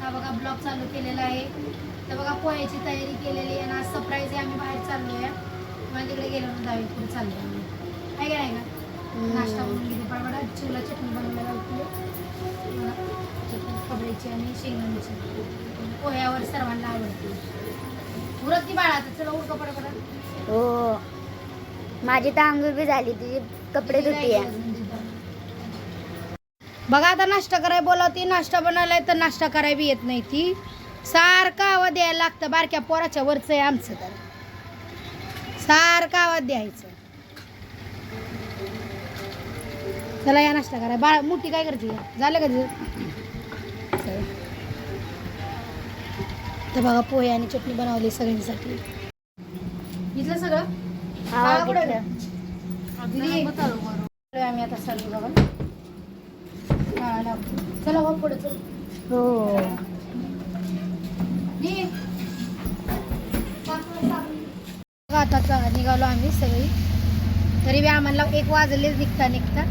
हा बघा ब्लॉग चालू केलेला आहे. तर बघा पोह्याची तयारी केलेली आहे आणि आज सरप्राईज आहे आम्ही बाहेर चाललो आहे मला तिकडे गेलो ना दहावी पुढे चाललो आम्ही. काय काय आहे का? नाश्ता बनवून घेते. पडपडा चिवला चटणी बनवायला होती. चटणी खोबऱ्याची आणि शेंगदाण्याची. पोह्यावर सर्वांना आवडते. उरत की बाळा आता चला उरका पडपडा हो. माझी तर आंघोळ बी झाली तुझी कपडे धुती बघा आता नाश्ता कराय बोलावती नाश्ता बनवलाय तर नाश्ता कराय बी येत नाही ती. सारखा आवाज द्यायला लागतं बारक्या पोराच्या वरचं आहे आमचं तर. सारखा आवाज द्यायचं. चला या नाश्ता करा बाळ मोठी काय करते? झालं का. तर बघा पोहे आणि चटणी बनवली सगळ्यांसाठी. इथलं सगळं? आम्ही आता सर्व बघा. चला हो पुढे चल. हो. आता निघालो आम्ही सगळी. तरी बी आम्हाला एक वाजलेच निघता निघता.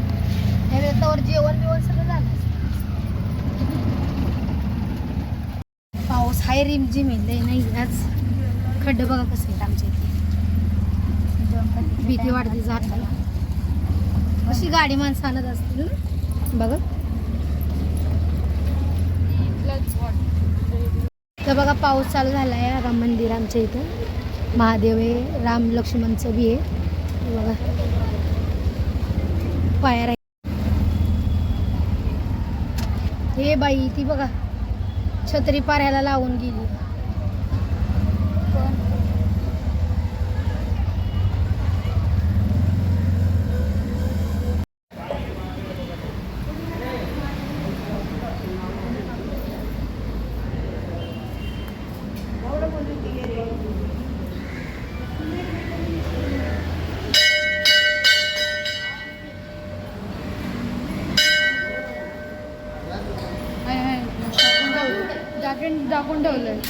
तवर जेवण बिवण सगळं झालं. पाऊस हाय रिम जिम आहे नाही आज खड्डे बघा कसे आहेत आमच्या इथे. भीती वाटते जाताना. अशी गाडी माणसं आणत असतील ना? बघा. तर बघा पाऊस चालू झाला आहे राम मंदिर आमच्या इथं. महादेव आहे राम लक्ष्मणचं बी आहे बघा. पायर आहे हे बाई ती बघा छत्री पाऱ्याला लावून गेली. जॅकेट दाखवून ठेवलंय.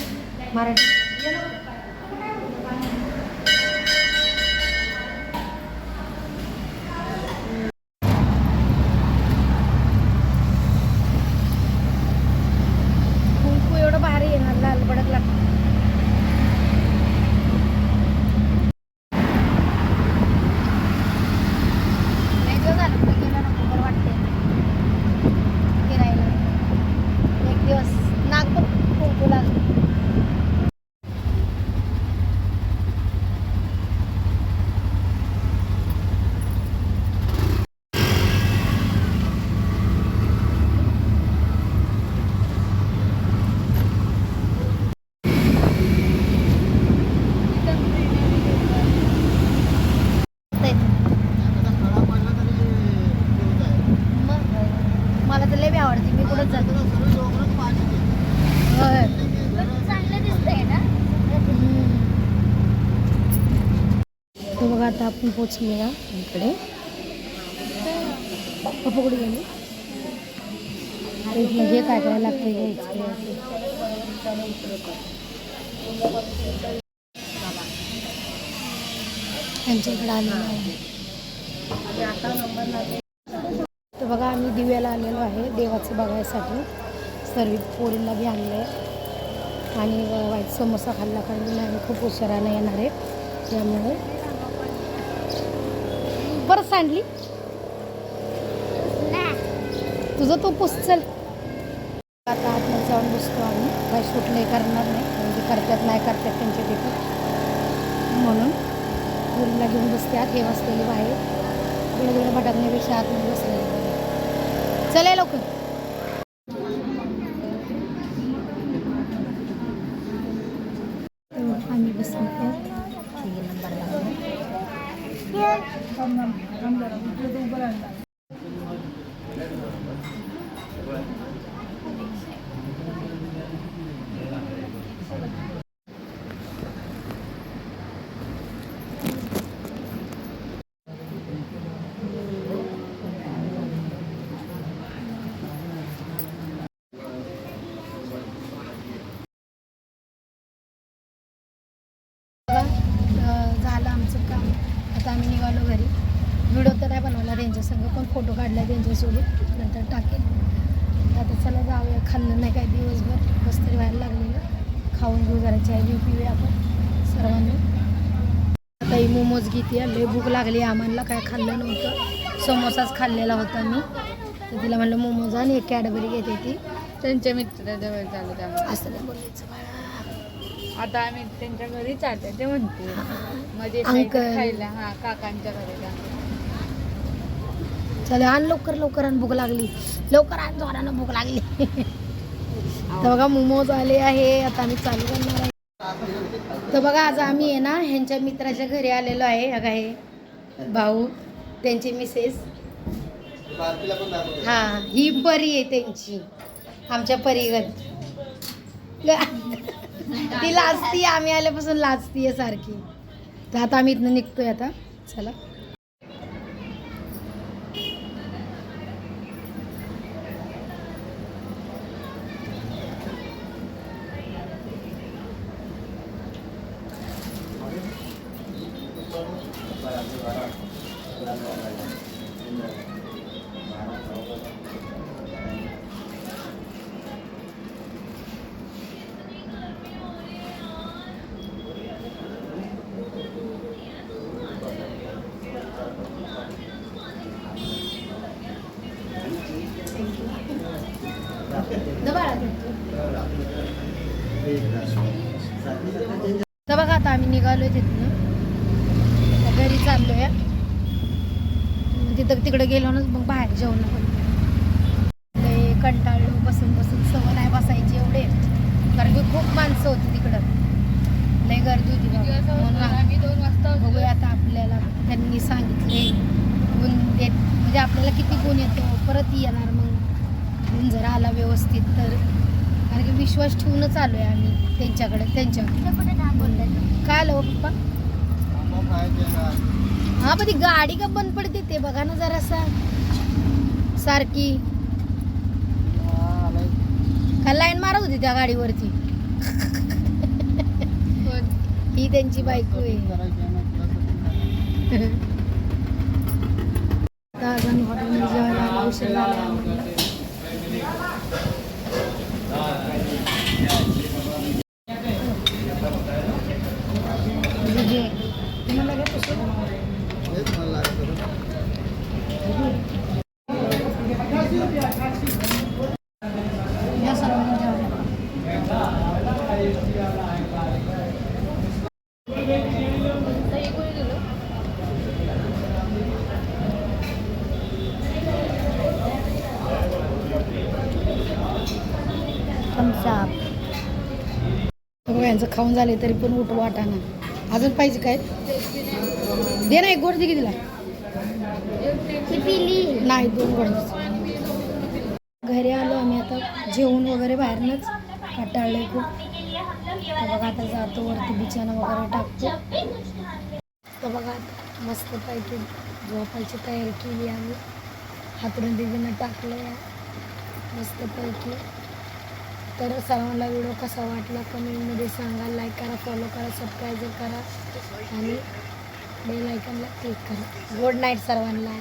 मराठी कुंकू एवढं भारी येणार लाल भडक लागतं लय दिवस झाले कुठे गेलो नको बरं वाटते फिरायला एक दिवस नागपूर कुंकू लागलं मग मला तर लय बी आवडते मी कुठंच जाते होय. चांगलं दिसतंय ना हम्म. तर बघा आता आपण पोचलो ना इकडे. पप्पा गेलो? गेले इथलं काय करायला लागतं घ्यायचं त्यांच्या इकडे आलेलो आहे. तर बघा आम्ही दिव्याला आलेलो आहे देवाचं बघायसाठी. सर्व पोरीला बी आणलं आहे आणि वाईट समोसा खाल्ला कारण आम्ही खूप उशिरानं येणार आहे त्यामुळे परत सांडली. तुझं तो पुसचल आता आतमध्ये जाऊन बसतो आम्ही. काही शूट नाही करणार नाही. म्हणजे करतात नाही करतात त्यांच्या तिथं. म्हणून मुलीला घेऊन बसते आत. हे बसलेली बाहेर. इकडे तिकडे भटकण्यापेक्षा आतमध्ये बसलेली. चले चला लवकर तर आम्ही बसलो तीन नंबर बघा, बनवला त्यांच्यासंग पण फोटो काढला त्यांच्यासोबत नंतर टाकेल. आता चला जाऊया. खाल्लं नाही काय दिवसभर. बस खाऊन घेऊ जरा चाय घेऊ पिऊया आपण सर्वांनी. आता ही मोमोज घेते. लय भूक लागली आम्हाला. काय खाल्लं नव्हतं. समोसाच खाल्लेला होता मी. तर तिला म्हणलं मोमोज आणि. एक कॅडबरी घेते ती. त्यांच्या मित्राजवळ चालू त्यामुळे असं नाही बोलायचं बाळा. आता आम्ही त्यांच्या घरी चालते ते म्हणते मध्ये अंकल. खायला. हा काकांच्या घरी जा. चल आण लवकर लवकर आण भूक लागली. लवकर आण जोरानं भूक लागली. तर बघा मोमोज आले आहे. आता आम्ही चालू करणार आहे. तर बघा आज आम्ही आहे ना ह्यांच्या मित्राच्या घरी आलेलो आहे. अगा हे भाऊ त्यांचे मिसेस. हा ही. परी आहे त्यांची. आमच्या परीगत ती लाजती आम्ही आल्यापासून लाजतीये सारखी. तर आता आम्ही इथनं निघतोय आता. चला. तर बघा आता आम्ही निघालो तिथनं. आता घरी चाललोय. तिथं तिकडे गेलो ना मग बाहेर जेवण कंटाळलो बसून बसून सवय नाही बसायची एवढे. कारण की खूप माणसं होती तिकडं. लय गर्दी होती किती दोन वाजता बघूया आता आपल्याला त्यांनी सांगितले गुण देत म्हणजे आपल्याला किती गुण येतो परत येणार मग. गुण जर आला व्यवस्थित तर. कारण की विश्वास ठेवूनच आलो आहे आम्ही त्यांच्याकडे त्यांच्याकडे काय आलं हो पप्पा? हा पण ती गाडी का बंद पडते ते बघा ना जरासा. सारखी. का लाईन मारत होती त्या गाडीवरती? ही त्यांची बायको आहे. हॉटेलमध्ये जेवायला आला, उशीर झाला आम्हाला. म्हणजे जे तुम्हाला काय पसंत? या सर्वांना जेवायला. दही कोणी दिलं? साप. यांचं खाऊन झाले तरी पण उठ वाटाना अजून पाहिजे काय? दे ना एक गोड दे की तिला. नाही दोन गोड घरी आलो आम्ही आता. जेवण वगैरे बाहेरनंच. कंटाळले खूप. तर बघा आता जातो वरती बिछाना वगैरे टाकतो. तर बघा आता मस्तपैकी झोपायची तयारी केली आम्ही. हातरून दिदीनं टाकलं मस्त पैकी. तर सर्वांना व्हिडिओ कसा वाटला कमेंटमध्ये सांगा. लाईक करा फॉलो करा सबस्क्राईब करा आणि बेल आयकनला क्लिक करा. गुड नाईट सर्वांना.